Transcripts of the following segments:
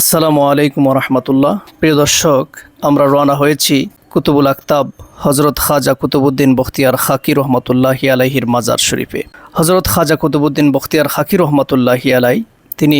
আসসালামু আলাইকুম রহমতুল্লাহ প্রিয় দর্শক, আমরা রওনা হয়েছি কুতুবুল আক্তাব হজরত খাজা কুতুবুদ্দিন বখতিয়ার খাকি রহমতুল্লাহ আলাইহির মাজার শরীফে। হজরত খাজা কুতুবুদ্দিন বখতিয়ার খাকি রহমতুল্লাহ আলাই, তিনি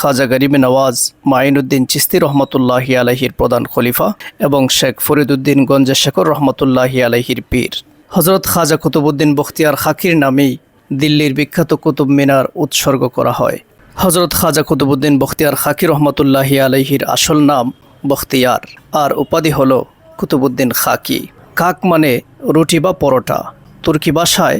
খাজা গরিবে নওয়াজ মাইনুদ্দিন চিস্তি রহমতুল্লাহ আলাইহির প্রধান খলিফা এবং শেখ ফরিদুদ্দিন গঞ্জে শেখর রহমতুল্লাহ আলাইহির পীর। হজরত খাজা কুতুবুদ্দিন বখতিয়ার খাকির নামেই দিল্লির বিখ্যাত কুতুব মিনার উৎসর্গ করা হয়। হজরত খাজা কুতুবুদ্দিন বখতিয়ার খাকি রহমতুল্লাহ আলাইহির আসল নাম বখতিয়ার। আর উপাধি হল কুতুবুদ্দিন খাকি। কাক মানে রুটি বা পরোটা। তুর্কি ভাষায়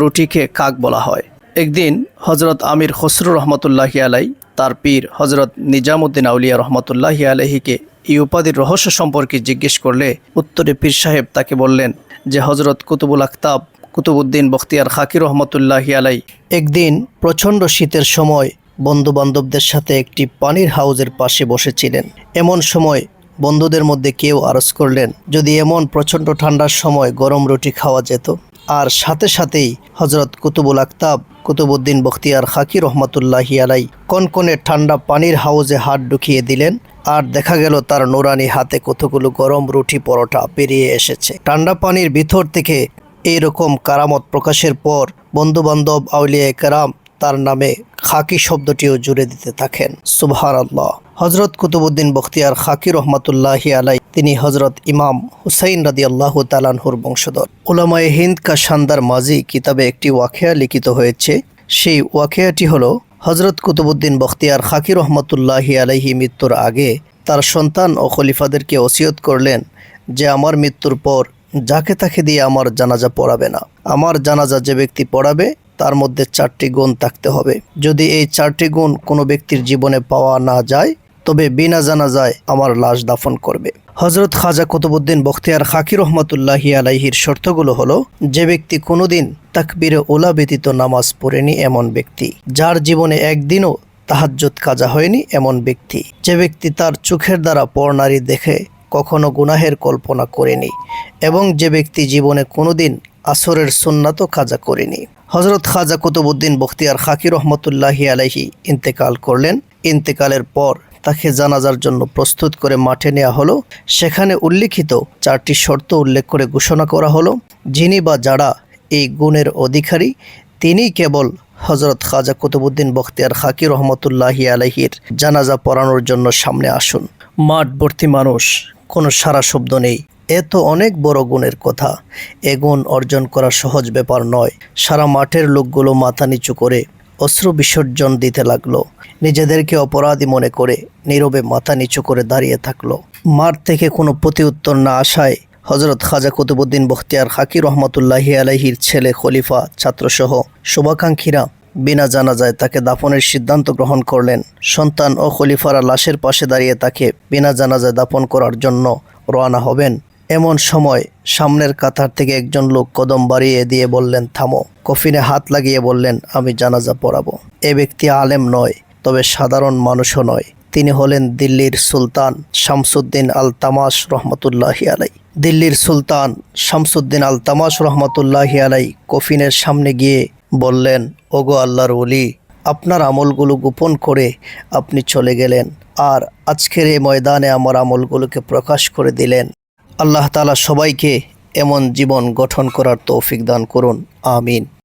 রুটিকে কাক বলা হয়। একদিন হজরত আমির খসরু রহমতুল্লাহ আলাই, তার পীর হজরত নিজামুদ্দিন আউলিয়া রহমতুল্লাহ আলহিকে এই উপাধির রহস্য সম্পর্কে জিজ্ঞেস করলে উত্তরে পীর সাহেব তাকে বললেন যে হজরত কুতুবুল আক্তাব কুতুবুদ্দিন বখতিয়ার খাকি রহমতুল্লাহ আলাই, একদিন প্রচণ্ড শীতের সময় বন্ধু বান্ধবদের সাথে একটি পানির হাউজের পাশে বসেছিলেন। এমন সময় বন্ধুদের মধ্যে কেউ আরজ করলেন, যদি এমন প্রচণ্ড ঠান্ডার সময় গরম রুটি খাওয়া যেত। আর সাথে সাথেই হজরত কুতুবুল আক্তাব কুতুবুদ্দিন বখতিয়ার খাকি রহমতুল্লাহি আলাই কনকনে ঠান্ডা পানির হাউজে হাত ঢুকিয়ে দিলেন আর দেখা গেল তার নোরানি হাতে কতগুলো গরম রুটি পরোটা পেরিয়ে এসেছে। ঠান্ডা পানির ভিতর থেকে এইরকম কারামত প্রকাশের পর বন্ধুবান্ধব আউলিয়া কেরাম তার নামে খাকি শব্দটিও জুড়ে দিতে থাকেন। সুবহান আল্লাহ হজরত কুতুবুদ্দিন বখতিয়ার খাকি রহমাতুল্লাহি আলাই তিনি হজরত ইমাম হুসাইন রাদি আল্লাহ তালানহুর বংশধর। উলামায়ে হিন্দ কা শানদার মাজি কিতাবে একটি ওয়াকেয়া লিখিত হয়েছে। সেই ওয়াকেয়াটি হলো হজরত কুতুবুদ্দিন বখতিয়ার খাকি রহমতুল্লাহি আলাইহি মৃত্যুর আগে তার সন্তান ও খলিফাদেরকে ওসিয়ত করলেন যে, আমার মৃত্যুর পর যাকে তাকে দিয়ে আমার জানাজা পড়াবে না। আমার জানাজা যে ব্যক্তি পড়াবে তার মধ্যে চারটি গুণ থাকতে হবে। যদি এই চারটি গুণ কোনো ব্যক্তির জীবনে পাওয়া না যায়, তবে বিনা জানাজায় আমার লাশ দাফন করবে। হজরত খাজা কুতুবুদ্দিন বখতিয়ার খাকি রহমতুল্লাহি আলাইহির শর্তগুলো হলো, যে ব্যক্তি কোনোদিন তাকবিরে ওলা ব্যতীত নামাজ পড়েনি এমন ব্যক্তি। যার জীবনে একদিনও তাহাজ্জুদ কাজা হয়নি এমন ব্যক্তি। যে ব্যক্তি তার চোখের দ্বারা পর্নারী দেখে কখনো গুনাহের কল্পনা করেনি, এবং যে ব্যক্তি জীবনে কোনোদিন আসরের সুন্নাতও কাজা করেনি। হজরত খাজা কুতুবুদ্দিন বখতিয়ার খাকি রহমতুল্লাহি আলাইহি ইন্তেকাল করলেন। ইন্তেকালের পর তাকে জানাজার জন্য প্রস্তুত করে মাঠে নেওয়া হলো। সেখানে উল্লিখিত চারটি শর্ত উল্লেখ করে ঘোষণা করা হলো। যিনি বা যারা এই গুণের অধিকারী, তিনি কেবল হজরত খাজা কুতুবুদ্দিন বখতিয়ার খাকি রহমতুল্লাহি আলহির জানাজা পড়ানোর জন্য সামনে আসুন। মাঠ ভর্তি মানুষ, কোনো সারা শব্দ নেই। এ তো অনেক বড় গুণের কথা। এ গুণ অর্জন করা সহজ ব্যাপার নয়। সারা মাঠের লোকগুলো মাথা নিচু করে অশ্রু বিসর্জন দিতে লাগল। নিজেদেরকে অপরাধী মনে করে নীরবে মাথা নিচু করে দাঁড়িয়ে থাকল। মাঠ থেকে কোনো প্রতিউত্তর না আসায় হজরত খাজা কুতুবুদ্দিন বখতিয়ার খাকি রহমতুল্লাহি আলাইহির ছেলে খলিফা, ছাত্রসহ শুভাকাঙ্ক্ষীরা বিনা জানাজায় তাকে দাফনের সিদ্ধান্ত গ্রহণ করলেন। সন্তান ও খলিফারা লাশের পাশে দাঁড়িয়ে তাকে বিনা জানাজায় দাফন করার জন্য রওনা হবেন। এমন সময় সামনের কাতার থেকে একজন লোক কদম বাড়িয়ে দিয়ে বললেন, থামো। কফিনে হাত লাগিয়ে বললেন, আমি জানাজা পড়াবো। এ ব্যক্তি আলেম নয়, তবে সাধারণ মানুষও নয়। তিনি হলেন দিল্লির সুলতান শামসুদ্দিন আল তামাস রহমতুল্লাহি আলাই দিল্লির সুলতান শামসুদ্দিন আল তামাস রহমতুল্লাহি আলাই কফিনের সামনে গিয়ে বললেন, ওগো আল্লাহর ওলি, আপনার আমলগুলো গোপন করে আপনি চলে গেলেন, আর আজকের এই ময়দানে আমার আমলগুলোকে প্রকাশ করে দিলেন। আল্লাহ তালা সবাইকে এমন জীবন গঠন করার তৌফিক দান করুন আমিন।